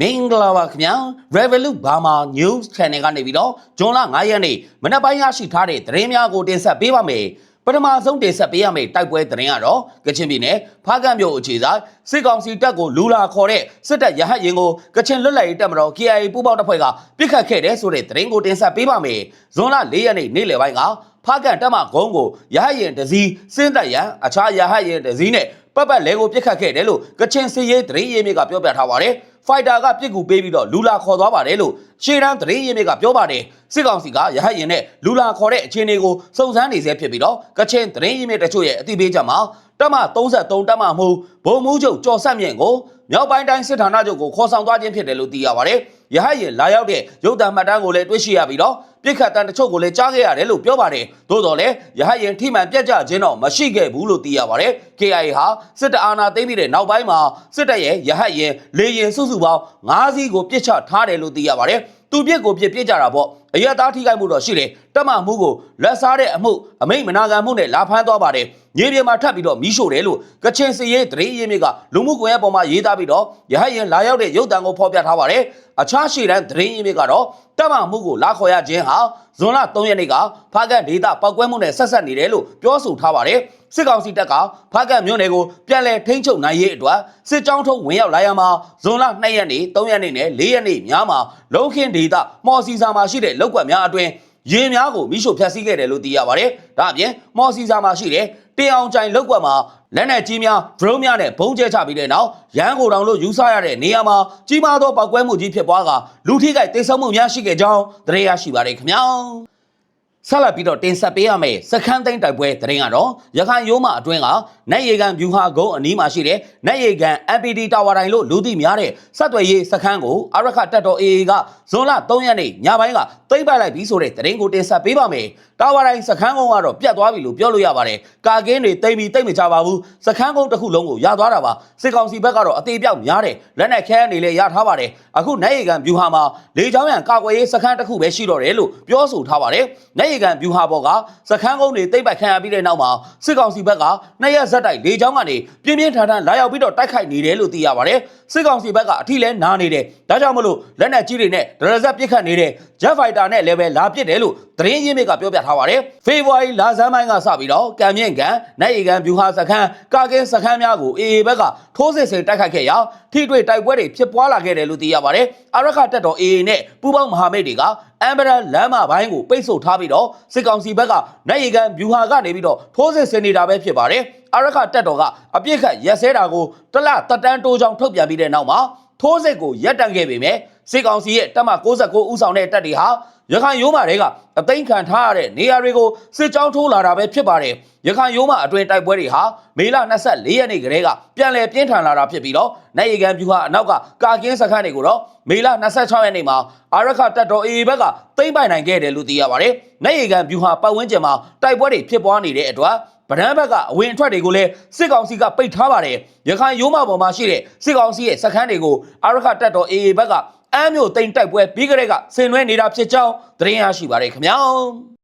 မင်္ဂလာပါခင်ဗျာ Revolut Burma News Channel ကနေပြီးတော့ဂျွန်လ9ရက်နေ့မနက်ပိုင်းရရှိထားတဲ့သတင်းများကိုတင်ဆက်ပေးပါမယ်ပထမဆုံးတင်ဆက်ပေးရမယ့်တိုက်ပွဲသတင်းကတော့ကချင်ပြည်နယ်ဖားကန့်မြို့အခြေဆိုင်စစ်ကောင်စီတပ်ကိုလူလာခေါ်တဲ့စစ်တပ်ရဟတ်ရင်ကိုကချင်လွတ်လပ်ရေးတပ်မတော် KIA ပူးပေါင်းတပ်ဖွဲ့ကပြစ်ခတ်ခဲ့တဲ့ဆိုတဲ့သတင်းကိုတင်ဆက်ပေးပါမယ်ဇွန်လ4ရက်နေ့နေ့လယ်ပိုင်းကဖားကန့်တပ်မကုန်းကိုရဟတ်ရင်တစ်စီးစင်းတပ်ရန်အခြားရဟတ်ရင်တစ်စီးနဲ့ပတ်ပတ်လဲကိုပြစ်ခတ်ခဲ့တယ်လို့ကချင်စစ်ရေးသတင်းရင်းမြစ်ကပြောပြထားပါတယ် ဖိုက်တာကပြစ်ကူပေးပြီးတော့လူလာခေါ်သွားပါတယ်လို့ရှေ့တန်းသတင်းရင်းမြစ်ကပြောပါတယ်စစ်ကောင်စီကရဟတ်ရင်နဲ့လူလာခေါ်တဲ့အခြေအနေကိုစုံစမ်းနေဆဲဖြစ်ပြီးတော့ကချင်သတင်းရင်းမြစ်တချို့ရဲ့အသိပေးချက်မှာတပ်မ33တပ်မမှုဘုံမှုချုပ်ကြော်ဆက်မြင့်ကိုမြောက်ပိုင်းတိုင်းစစ်ဌာနချုပ်ကိုခေါ်ဆောင်သွားခြင်းဖြစ်တယ်လို့သိရပါတယ် ရဟတ်ရင်လာရောက်တဲ့ရုပ်သံမှတ်တမ်းကိုလည်းတွေ့ရှိရပြီးတော့ပြစ်ခတ်တန်တချို့ကိုလည်းကြားခဲ့ရတယ်လို့ပြောပါတယ်သို့တော်လည်းရဟတ်ရင်ထိမှန်ပြတ်ကျခြင်းတော့မရှိခဲ့ဘူးလို့သိရပါတယ် KIA ဟာစစ်တပ်အာဏာသိမ်းပြီးတဲ့နောက်ပိုင်းမှာစစ်တပ်ရဲ့ရဟတ်ရင်လေရင်စုစုပေါင်း9စီးကိုပြစ်ချထားတယ်လို့သိရပါတယ် သူပြစ်ကိုပြစ်ပြစ်ကြတာပေါ့အရသားထိခိုက်မှုတော့ရှိတယ်တက်မမှုကိုလက်စားတဲ့အမှုအမိတ်မနာခံမှုနဲ့လာဖမ်းသွားပါတယ်မြေပြင်မှာထပ်ပြီးတော့မီးရှို့တယ်လို့ကချင်စရေးတရေရေးမြစ်ကလူမှုကွန်ရက်ပေါ်မှာရေးသားပြီးတော့ရဟတ်ရင်လာရောက်တဲ့ရုပ်တံကိုဖော်ပြထားပါတယ်အခြားရှေ့တန်းတရေရေးမြစ်ကတော့တက်မမှုကိုလာခေါ်ရခြင်းဟာ ဇွန်လ3ရက်နေ့ကဖားကတ်ဒေတာပောက်ကွဲမှုနဲ့ဆက်ဆက်နေတယ်လို့ပြောဆိုထားပါတယ်စစ်ကောင်စီတပ်ကဖားကတ်မြို့နယ်ကိုပြန်လည်ထိန်းချုပ်နိုင်ရေးအတွက်စစ်ကြောင်းထုတ်ဝင်ရောက်လာရမှာဇွန်လ2ရက်နေ့3ရက်နေ့နဲ့4ရက်နေ့များမှာလုံးခင်းဒေတာမော်စီစာမှာရှိတဲ့လောက်ကွက်များအတွင်းရေများကိုမိရှို့ဖျက်ဆီးခဲ့တယ်လို့သိရပါတယ်။ဒါအပြင်မော်စီစာမှာရှိတဲ့ တင်အောင်ကြိုင်လောက်ကွက်မှာလက်နက်ကြီးများဒရုန်းများနဲ့ဘုံကျဲချပြီးတဲ့နောက်ရန်ကုန်တောင်လို့ယူဆရတဲ့နေရာမှာကြီးမားသောပောက်ကွဲမှုကြီးဖြစ်ပွားကလူထိခိုက်တိတ်ဆုံးမှုများရှိခဲ့ကြောင်းသိရရှိပါတယ်ခင်ဗျာ။ဆက်လက်ပြီးတော့တင်ဆက်ပေးရမယ့်စခန်းသိမ်းတိုက်ပွဲသတင်းကတော့ရခိုင်ရိုးမအတွင်းက နတ်ရေကန်ဗျူဟာကုန်းအနီးမှာရှိတဲ့နတ်ရေကန် MPD တာဝါတိုင်းလို့လူသိများတဲ့စက်သွယ်ရေးစခန်းကိုအရခတက်တော် AA ကဇွန်လ3ရက်နေ့ညပိုင်းကသိမ်းပိုက်လိုက်ပြီးဆိုတဲ့သတင်းကိုတင်ဆက်ပေးပါမယ်။တာဝါတိုင်းစခန်းကုန်းကတော့ပြတ်သွားပြီလို့ပြောလို့ရပါတယ်။ကာကင်းတွေတိမ်ပြီးတိတ်မကြပါဘူး။စခန်းကုန်းတစ်ခုလုံးကိုရသွားတာပါ။စစ်ကောင်စီဘက်ကတော့အသေးပြောက်များတယ်။လက်နက်ခဲအနေနဲ့ရထားပါတယ်။အခုနတ်ရေကန်ဗျူဟာမှာလေကြောင်းရန်ကာကွယ်ရေးစခန်းတစ်ခုပဲရှိတော့တယ်လို့ပြောဆိုထားပါတယ်။နတ်ရေကန်ဗျူဟာဘော်ကစခန်းကုန်းတွေတိတ်ပိုက်ခံရပြီးတဲ့နောက်မှာစစ်ကောင်စီဘက်ကနှစ်ရက်ဇက်တိုက်လေကြောင်းကနေပြင်းပြင်းထန်ထန်လာရောက်ပြီးတော့တိုက်ခိုက်နေတယ်လို့သိရပါတယ်။စစ်ကောင်စီဘက်ကအထီးလဲနားနေတယ်။ဒါကြောင့်မလို့လက်နက်ကြီးတွေနဲ့ဒရဇက်ပစ်ခတ်နေတဲ့ Jet Fighter နဲ့လည်းပဲလာပစ်တယ်လို့သတင်းရင်းမြစ်ကပြောပြထားပါတယ်။ဖေဖော်ဝါရီလဆန်းပိုင်းကစပြီးတော့ကံမြင့်ကန်နိုင်ရီကန်ဗျူဟာစခန်းကာကင်းစခန်းများကို AA ဘက်ကထိုးစစ်ဆင်တိုက်ခိုက်ခဲ့ရာထိတွေ့တိုက်ပွဲတွေဖြစ်ပွားလာခဲ့တယ်လို့သိရပါတယ်။အရခတက်တော် AA နဲ့ပူးပေါင်းမဟာမိတ်တွေကအမ်ဘရန်လမ်းမပိုင်းကိုပိတ်ဆို့ထားပြီးတော့စစ်ကောင်စီဘက်ကနိုင်ရီကန်ဗျူဟာကနေပြီးတော့ထိုးစစ်ဆင်နေတာပဲဖြစ်ပါတယ်။ အရခတက်တော်ကအပြစ်ခတ်ရက်စဲတာကိုတလတက်တန်းတိုးချောင်းထုတ်ပြန်ပြီးတဲ့နောက်မှာထိုးစစ်ကိုရပ်တန့်ခဲ့ပေမဲ့စစ်ကောင်စီရဲ့တပ်မ69ဦးဆောင်တဲ့တပ်တွေဟာရခိုင်ရိုးမာတွေကအသိမ်းခံထားရတဲ့နေရာတွေကိုစစ်ကြောင်းထိုးလာတာပဲဖြစ်ပါတယ်။ရခိုင်ရိုးမာအတွင်တိုက်ပွဲတွေဟာမေလ24ရက်နေ့ကလေးကပြန်လည်ပြင်းထန်လာတာဖြစ်ပြီးတော့နိုင်ရီကန်ဗျူဟာအနောက်ကကာကင်းစခန်းတွေကိုတော့မေလ26ရက်နေ့မှာအာရခတပ်တော် AA ဘက်ကသိမ်းပိုက်နိုင်ခဲ့တယ်လို့သိရပါတယ်။နိုင်ရီကန်ဗျူဟာပတ်ဝန်းကျင်မှာတိုက်ပွဲတွေဖြစ်ပွားနေတဲ့အတွက် ဗဒန်းဘက်ကအဝင်အထွက်တွေကိုလည်းစစ်ကောင်စီကပိတ်ထားပါတယ်။ရခိုင်ရိုးမပေါ်မှာရှိတဲ့စစ်ကောင်စီရဲ့စခန်းတွေကိုအာရခတပ်တော် AA ဘက်ကအမ်းမျိုးတိမ်တိုက်ပွဲပြီးကြတဲ့ကဆင်နွှဲနေတာဖြစ်ကြောင်းသတင်းရရှိပါတယ်ခင်ဗျာ။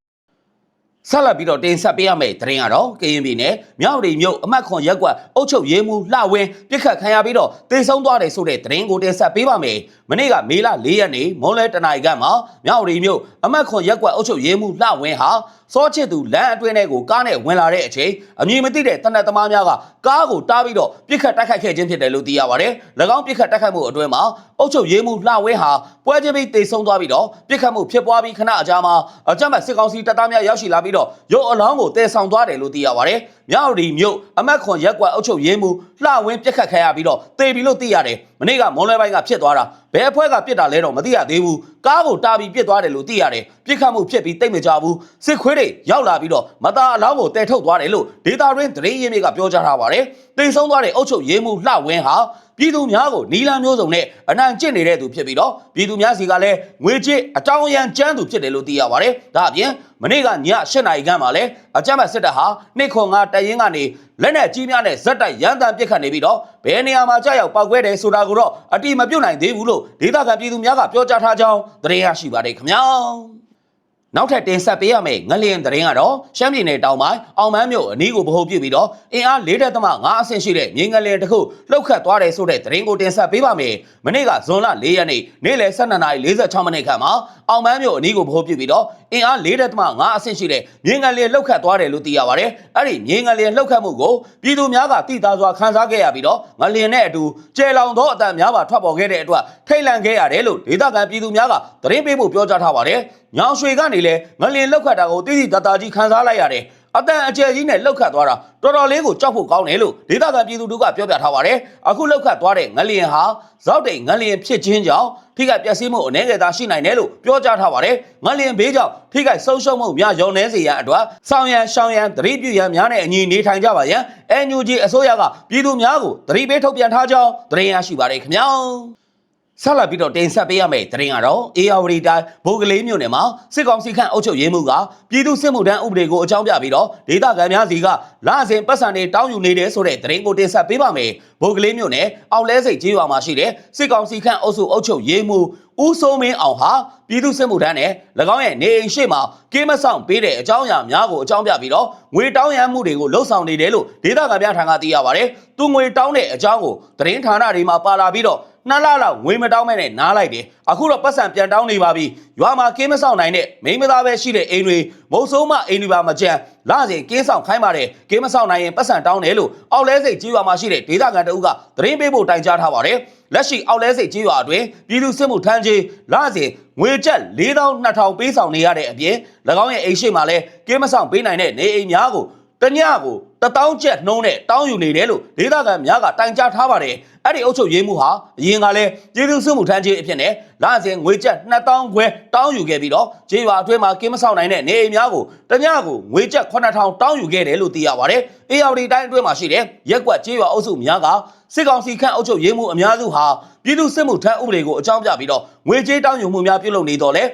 ဆက်လက်ပြီးတော့တင်ဆက်ပေးရမယ့်သတင်းကတော့ကရင်ပြည်နယ်မြောက်ရီမြို့အမတ်ခွန်ရက်ကွက်အုတ်ချုပ်ရေးမှုလှဝင်းပြစ်ခတ်ခံရပြီးတော့တေဆုံးသွားတယ်ဆိုတဲ့သတင်းကိုတင်ဆက်ပေးပါမယ်။မနေ့ကမေလ၄ရက်နေ့မွန်လဲတနင်္ဂနွေမှာမြောက်ရီမြို့အမတ်ခွန်ရက်ကွက်အုတ်ချုပ်ရေးမှုလှဝင်းဟာစောချစ်သူလမ်းအတွင်းထဲကိုကားနဲ့ဝင်လာတဲ့အချိန်အမည်မသိတဲ့တနက်သမားများကကားကိုတားပြီးတော့ပြစ်ခတ်တိုက်ခိုက်ခဲ့ခြင်းဖြစ်တယ်လို့သိရပါတယ်။၎င်းပြစ်ခတ်တိုက်ခိုက်မှုအတွင်းမှာအုတ်ချုပ်ရေးမှုလှဝင်းဟာပွဲချင်းပြီးတေဆုံးသွားပြီးတော့ပြစ်ခတ်မှုဖြစ်ပွားပြီးခဏအကြာမှာအကြမ်းဖက်စစ်ကောင်စီတပ်သားများရောက်ရှိလာပြီးတော့ရုပ်အလောင်းကိုတည်ဆောင်သွားတယ်လို့သိရပါတယ်။ မြောက်ရီမြို့အမတ်ခွန်ရက်ကွက်အုတ်ချုပ်ရေးမှုလှဝင်းပြစ်ခတ်ခံရပြီးတော့တေပြီလို့သိရတယ်။မနေ့ကမွန်လွဲပိုင်းကဖြစ်သွားတာဘယ်အဖွဲ့ကပြစ်တာလဲတော့မသိရသေးဘူး။ကားကိုတာပြီးပြစ်သွားတယ်လို့သိရတယ်။ပြစ်ခတ်မှုဖြစ်ပြီးတိတ်မကြဘူး။စစ်ခွေးတွေရောက်လာပြီးတော့မသားအလောင်းကိုတည်ထုတ်သွားတယ်လို့ဒေတာရင်းသတင်းရင်းမြစ်ကပြောကြားထားပါတယ်။တိမ်ဆုံးသွားတဲ့အုတ်ချုပ်ရေးမှုလှဝင်းဟာ ပြည်သူများကိုနီလန်မျိုးစုံနဲ့အနိုင်ကျင့်နေတဲ့သူဖြစ်ပြီးတော့ပြည်သူများစီကလည်းငွေချစ်အတောင်းအရန်ကျန်းသူဖြစ်တယ်လို့သိရပါတယ်။ဒါအပြင်မနေ့ကည၈နာရီခန့်မှာလည်းအကြမ်းဖက်စစ်တပ်ဟာနှိခွန်ငါတရင်ကနေလက်နက်ကြီးများနဲ့ဇက်တိုက်ရန်တမ်းပစ်ခတ်နေပြီးတော့ဘယ်နေရာမှာကြောက်ရောက်ပောက်ကွဲတယ်ဆိုတာကိုတော့အတိမပြုတ်နိုင်သေးဘူးလို့ဒေသခံပြည်သူများကပြောကြားထားကြောင်းသတင်းရရှိပါတယ်ခင်ဗျာ။ နောက်ထပ်တင်ဆက်ပေးရမယ့်ငလျင်သတင်းကတော့ရှမ်းပြည်နယ်တောင်ပိုင်းအောင်မန်းမြို့အနီးကိုဗဟိုပြုပြီးတော့အင်အား၄တက်သမ5အဆင့်ရှိတဲ့မြေငလျင်တစ်ခုလှုပ်ခတ်သွားတယ်ဆိုတဲ့သတင်းကိုတင်ဆက်ပေးပါမယ်။မနေ့ကဇွန်လ၄ရက်နေ့နေ့လယ်12:46မိနစ်ခန့်မှာအောင်မန်းမြို့အနီးကိုဗဟိုပြုပြီးတော့အင်အား၄တက်သမ5အဆင့်ရှိတဲ့မြေငလျင်လှုပ်ခတ်သွားတယ်လို့သိရပါတယ်။အဲ့ဒီမြေငလျင်လှုပ်ခတ်မှုကိုပြည်သူများကတိသားစွာခန်းစားခဲ့ရပြီးတော့ငလျင်နဲ့အတူကျဲလောင်သောအတန်များပါထွက်ပေါ်ခဲ့တဲ့အတွက်ထိတ်လန့်ခဲ့ရတယ်လို့ဒေသခံပြည်သူများကသတင်းပေးဖို့ပြောကြားထားပါတယ်။ညောင်ရွှေကနေလည်းငလျင်လှုပ်ခတ်တာကိုတိတိတသားကြီးခန်းစားလိုက်ရတယ်။အတန်အကျယ်ကြီးနဲ့လှုပ်ခတ်သွားတာတော်တော်လေးကိုကြောက်ဖို့ကောင်းတယ်လို့ဒေသခံပြည်သူတို့ကပြောပြထားပါတယ်။အခုလှုပ်ခတ်သွားတဲ့ငလျင်ဟာဇောက်တိန်ငလျင်ဖြစ်ခြင်းကြောင့်ထိခိုက်ပျက်စီးမှုအနေငယ်သာရှိနိုင်တယ်လို့ပြောကြားထားပါတယ်။ငလျင်ဘေးကြောင့်ထိခိုက်ဆုံးရှုံးမှုများရုံနှဲစေရန်အတွက်ဆောင်ရန်ရှောင်ရန်သတိပြုရန်များနဲ့အညီနေထိုင်ကြပါရန် NUG အစိုးရကပြည်သူများကိုသတိပေးထုတ်ပြန်ထားကြောင်းသတင်းရရှိပါတယ်ခင်ဗျာ။ ဆက်လက်ပြီးတော့တင်ဆက်ပေးရမယ့်သတင်းကတော့အေယာဝတီတိုင်းဘိုကလေးမြို့နယ်မှာစစ်ကောင်စီခန့်အုပ်ချုပ်ရေးမှုကပြည်သူစစ်မှုထမ်းဥပဒေကိုအကြောင်းပြပြီးတော့ဒေသခံများစီကလာစဉ်ပတ်စံတွေတောင်းယူနေတယ်ဆိုတဲ့သတင်းကိုတင်ဆက်ပေးပါမယ်။ဘိုကလေးမြို့နယ်အောက်လဲစိတ်ကျေးရွာမှာရှိတဲ့စစ်ကောင်စီခန့်အုပ်စုအုပ်ချုပ်ရေးမှုဦးစိုးမင်းအောင်ဟာပြည်သူစစ်မှုထမ်းနဲ့၎င်းရဲ့နေအိမ်ရှိမှာကင်းမဆောင်ပေးတဲ့အကြောင်းအရာများကိုအကြောင်းပြပြီးတော့ငွေတောင်းရမ်းမှုတွေကိုလှုပ်ဆောင်နေတယ်လို့ဒေသခံများထံကသိရပါတယ်။သူငွေတောင်းတဲ့အကြောင်းကိုသတင်းဌာနတွေမှာပါလာပြီးတော့ နှစ်လလောက်ငွေမတောင်းမဲ့နဲ့နားလိုက်တယ်အခုတော့ပတ်စံပြန်တောင်းနေပါပြီရွာမှာကင်းမဆောင်နိုင်တဲ့မိန်းမသားပဲရှိတဲ့အိမ်တွေမုတ်ဆိုးမအိမ်တွေပါမကြမ်းလာစဉ်ကင်းဆောင်ခိုင်းပါတယ်ကင်းမဆောင်နိုင်ရင်ပတ်စံတောင်းတယ်လို့အောက်လဲစိတ်ကြီးရွာမှာရှိတဲ့ဒေသခံတအုပ်ကသတင်းပေးဖို့တိုင်ကြားထားပါတယ်လက်ရှိအောက်လဲစိတ်ကြီးရွာအတွင်းပြည်သူစစ်မှုထမ်းကြီးလာစဉ်ငွေကျပ်4200ပေးဆောင်နေရတဲ့အပြင်၎င်းရဲ့အိမ်ရှိမှာလဲကင်းမဆောင်ပေးနိုင်တဲ့နေအိမ်များကို တညကိုတတောင်းကျက်နှုံးနဲ့တောင်းယူနေတယ်လို့ဒေသခံများကတိုင်ကြားထားပါတယ်အဲ့ဒီအုပ်ချုပ်ရေးမှုဟာအရင်ကလည်းပြည်သူ့စစ်မှုထမ်းခြင်းအဖြစ်နဲ့လစဉ်ငွေကျပ်2000ခွဲတောင်းယူခဲ့ပြီးတော့ခြေရွာအတွင်းမှာကင်းမဆောင်နိုင်တဲ့နေအိမ်များကိုတညကိုငွေကျပ်9000တောင်းယူခဲ့တယ်လို့သိရပါတယ်အေယာဝတီတိုင်းအတွင်းမှာရှိတဲ့ရက်ကွက်ခြေရွာအုပ်စုများကစစ်ကောင်စီခန့်အုပ်ချုပ်ရေးမှုအများစုဟာပြည်သူ့စစ်မှုထမ်းဥပဒေကိုအကြောင်းပြပြီးတော့ငွေကြေးတောင်းယူမှုများပြုလုပ်နေတော့လေ၎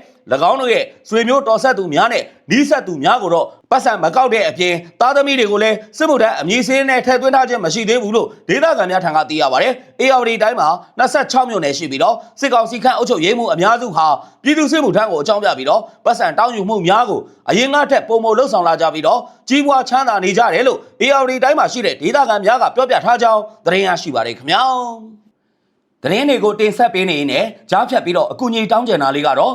င်းတို့ရဲ့ဆွေမျိုးတော်ဆက်သူများနဲ့နီးဆက်သူများကိုတော့ပတ်စံမကောက်တဲ့အပြင်သားသမီးတွေကိုလည်းစစ်မှုထမ်းအမည်စင်းနဲ့ထည့်သွင်းထားခြင်းမရှိသေးဘူးလို့ဒေသခံများထံကသိရပါတယ်။အေယာဝတီတိုင်းမှာ26မြို့နယ်ရှိပြီးတော့စစ်ကောင်စီခန့်အုပ်ချုပ်ရေးမှုအများစုဟာပြည်သူစစ်မှုထမ်းကိုအကြောင်းပြပြီးတော့ပတ်စံတောင်းယူမှုများကိုအရင်ကထက်ပုံမလှုပ်ဆောင်လာကြပြီးတော့ကြီးပွားချမ်းသာနေကြတယ်လို့အေယာဝတီတိုင်းမှာရှိတဲ့ဒေသခံများကပြောပြထားကြောင်းသတင်းရရှိပါတယ်ခင်ဗျာ။သတင်းတွေကိုတင်ဆက်ပေးနေရင်လည်းကြားဖြတ်ပြီးတော့အကူအညီတောင်းကြတာလေးကတော့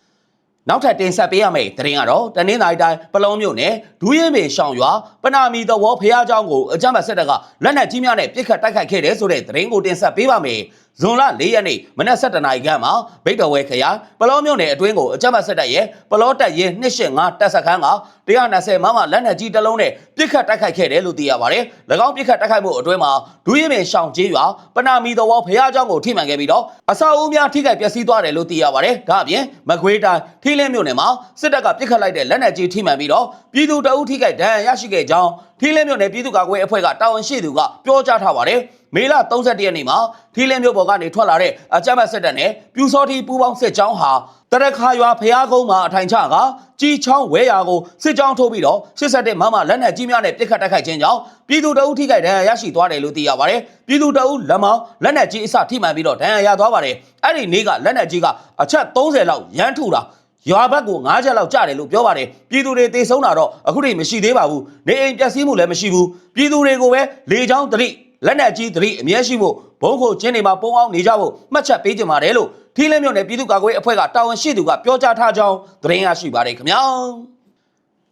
နောက်ထပ်တင်ဆက်ပေးရမယ့်သတင်းကတော့တနင်္သာရီတိုင်းပလောမြို့နယ်ဒူးရဲပင်ရှောင်းရွာပနာမီတဝေါဖះเจ้าကိုအကြမ်းဖက်စစ်တပ်ကလက်နက်ကြီးများနဲ့ပစ်ခတ်တိုက်ခိုက်ခဲ့တယ်ဆိုတဲ့သတင်းကိုတင်ဆက်ပေးပါမယ် ဇွန်လ၄ရက်နေ့မနက်7:00နာရီခန့်မှာဗိတ်တော်ဝဲခရိုင်ပလောမြို့နယ်အတွင်းကိုအကြမ်းဖက်စစ်တပ်ရဲ့ပလောတပ်ရဲ285တပ်စခန်းက120မမလက်နက်ကြီးတစ်လုံးနဲ့ပစ်ခတ်တိုက်ခိုက်ခဲ့တယ်လို့သိရပါတယ်။၎င်းပစ်ခတ်တိုက်ခိုက်မှုအတွင်းမှာဒူးရဲပင်ရှောင်းကျေးရွာပနာမီတော်ဝဖះเจ้าကိုထိမှန်ခဲ့ပြီးတော့အဆောက်အဦများထိခိုက်ပျက်စီးသွားတယ်လို့သိရပါတယ်။ဒါအပြင်မကွေးတိုင်းထီလင်းမြို့နယ်မှာစစ်တပ်ကပစ်ခတ်လိုက်တဲ့လက်နက်ကြီးထိမှန်ပြီးတော့ပြည်သူတအုပ်ထိခိုက်ဒဏ်ရာရရှိခဲ့ကြောင်းထီလင်းမြို့နယ်ပြည်သူ့ကာကွယ်အဖွဲ့ကတာဝန်ရှိသူကပြောကြားထားပါတယ်။ မေလ31ရက်နေ့မှာထီလင်းမြို့ပေါ်ကနေထွက်လာတဲ့အကြမ်းဖက်စစ်တပ်နဲ့ပြူစောတိပူပေါင်းစစ်ကြောင်းဟာတရခါရွာဖျားကုန်းမှာအထိုင်ချကကြီးချောင်းဝဲရာကိုစစ်ကြောင်းထိုးပြီးတော့87မမလက်နက်ကြီးများနဲ့ပစ်ခတ်တိုက်ခိုက်ခြင်းကြောင့်ပြည်သူတအုပ်ထိခိုက်ဒဏ်ရာရရှိသွားတယ်လို့သိရပါတယ်။ပြည်သူတအုပ်လက်မောင်းလက်နက်ကြီးအစထိမှန်ပြီးတော့ဒဏ်ရာရသွားပါတယ်။အဲ့ဒီနေ့ကလက်နက်ကြီးကအချက်30လောက်ရမ်းထုတာရွာဘက်ကို9ချက်လောက်ကျတယ်လို့ပြောပါတယ်ပြည်သူတွေတေဆုံးတာတော့အခုထိမရှိသေးပါဘူးနေအိမ်ပျက်စီးမှုလည်းမရှိဘူးပြည်သူတွေကိုပဲလေချောင်းတရိ လက်နက်ကြီးတရိအမြဲရှိဖို့ဘုံကိုကျင်းနေမှာပုံအောင်နေကြဖို့မှတ်ချက်ပေးကြပါတယ်လို့ထီးလင်းမြို့နယ်ပြည်သူ့ကာကွယ်ရေးအဖွဲ့ကတာဝန်ရှိသူကပြောကြားထားကြောင်းသတင်းရရှိပါတယ်ခင်ဗျာ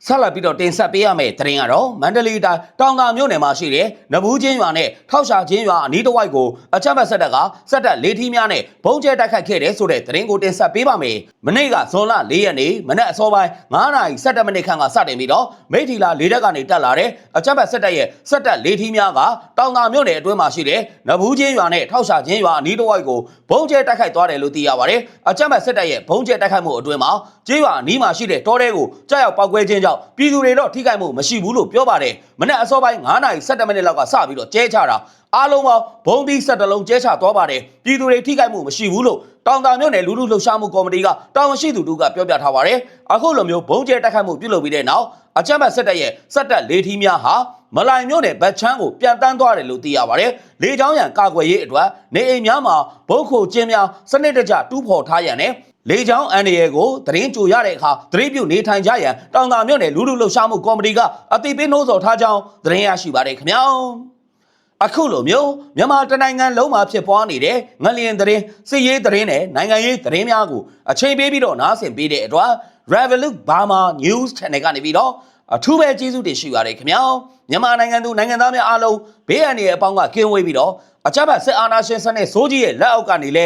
ဆက်လက်ပြီးတော့တင်ဆက်ပေးရမယ့်သတင်းကတော့မန္တလေးတိုင်းတောင်သာမြို့နယ်မှာရှိတဲ့နဘူးချင်းရွာနဲ့ထောက်ရှာချင်းရွာအနီးတစ်ဝိုက်ကိုအချက်မဲ့ဆက်တပ်ကစက်တပ်လေးထီးများနဲ့ဘုံကျဲတိုက်ခိုက်ခဲ့တဲ့ဆိုတဲ့သတင်းကိုတင်ဆက်ပေးပါမယ်။မနေ့ကဇွန်လ၄ရက်နေ့မနက်အစောပိုင်း9:17မိနစ်ခန့်ကစတင်ပြီးတော့မိထီလာလေးတက်ကနေတက်လာတဲ့အချက်မဲ့ဆက်တပ်ရဲ့စက်တပ်လေးထီးများကတောင်သာမြို့နယ်အတွင်းမှာရှိတဲ့နဘူးချင်းရွာနဲ့ထောက်ရှာချင်းရွာအနီးတစ်ဝိုက်ကိုဘုံကျဲတိုက်ခိုက်သွားတယ်လို့သိရပါတယ်။အချက်မဲ့ဆက်တပ်ရဲ့ဘုံကျဲတိုက်ခိုက်မှုအတွင်းမှာကျေးရွာအနီးမှာရှိတဲ့တောထဲကိုကြားရောက်ပောက်ကွဲခြင်းကြောင့်ကြောင့်ပြည်သူတွေတော့ထိခိုက်မှုမရှိဘူးလို့ပြောပါတယ်မနေ့အစောပိုင်း9နာရီ17မိနစ်လောက်ကစပြီးတော့ကျဲချတာအားလုံးပေါင်းဘုံသီး17လုံးကျဲချသွားပါတယ်ပြည်သူတွေထိခိုက်မှုမရှိဘူးလို့တောင်တာမြို့နယ်လူလူလှုပ်ရှားမှုကော်မတီကတာဝန်ရှိသူတို့ကပြောပြထားပါတယ်အခုလိုမျိုးဘုံကျဲတက်ခတ်မှုပြုလုပ်ပြီးတဲ့နောက်အကြမ်းဖက်စစ်တပ်ရဲ့စစ်တပ်လေးထီးများဟာမလိုင်မြို့နယ်ဗတ်ချမ်းကိုပြန်တန်းသွားတယ်လို့သိရပါတယ်။လေကြောင်းရန်ကာကွယ်ရေးအတွက်နေအိမ်များမှာဘုတ်ခိုကျင်းများစနစ်တကျတူးဖော်ထားရန်နဲ့ လေကြောင်းအန်ဒီရဲကိုသတင်းကြိုရတဲ့အခါသတင်းပြုနေထိုင်ကြရန်တောင်တာမြို့နယ်လူလူလှုပ်ရှားမှုကော်မတီကအသိပေးနှိုးဆော်ထားကြောင်းသတင်းရရှိပါတယ်ခင်ဗျာ။အခုလိုမျိုးမြန်မာတနိုင်ငံလုံးမှာဖြစ်ပွားနေတဲ့ငလျင်သတင်းစစ်ရေးသတင်းနဲ့နိုင်ငံရေးသတင်းများကိုအချိန်ပေးပြီးတော့နားဆင်ပေးတဲ့အတွက် Revolut Burma News Channel ကနေပြီးတော့အထူးပဲကျေးဇူးတင်ရှိပါတယ်ခင်ဗျာမြန်မာနိုင်ငံသူနိုင်ငံသားများအားလုံးဘေးအန္တရာယ်အပေါင်းကကင်းဝေးပြီးတော့အကြမ်းဖက်စစ်အာဏာရှင်စနစ်စိုးကြီးရဲ့လက်အောက်ကနေလဲ